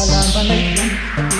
கலாம் வணக்கம்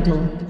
Battle